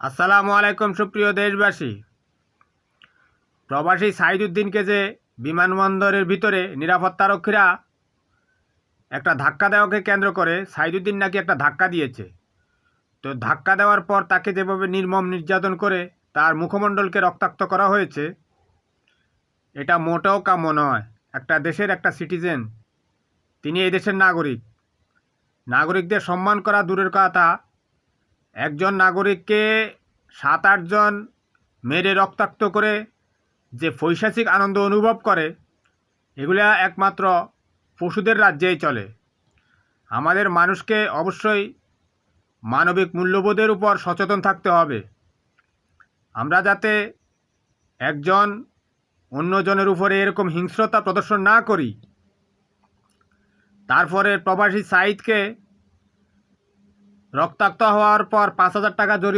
আসসালামু আলাইকুম, সুপ্রিয় দেশবাসী। প্রবাসী সাইদুদ্দিনকে যে বিমানবন্দরের ভিতরে নিরাপত্তারক্ষীরা একটা ধাক্কা দেওয়াকে কেন্দ্র করে, সাইদুদ্দিন নাকি একটা ধাক্কা দিয়েছে। তো ধাক্কা দেওয়ার পর তাকে যেভাবে নির্মম নির্যাতন করে তার মুখমণ্ডলকে রক্তাক্ত করা হয়েছে, এটা মোটেও কাম্য নয়। একটা দেশের একটা সিটিজেন, তিনি এই দেশের নাগরিক। নাগরিকদের সম্মান করা দূরের কথা একজন নাগরিককে সাত আটজন মেরে রক্তাক্ত করে যে পৈশাচিক আনন্দ অনুভব করে, এগুলা একমাত্র পশুদের রাজ্যেই চলে। আমাদের মানুষকে অবশ্যই মানবিক মূল্যবোধের উপর সচেতন থাকতে হবে। আমরা যাতে একজন অন্যজনের উপরে এরকম হিংস্রতা প্রদর্শন না করি, তারপরে প্রবাসী সাইদকে রক্তাক্ত হওয়ার পর পাঁচ হাজার টাকা জরিমানা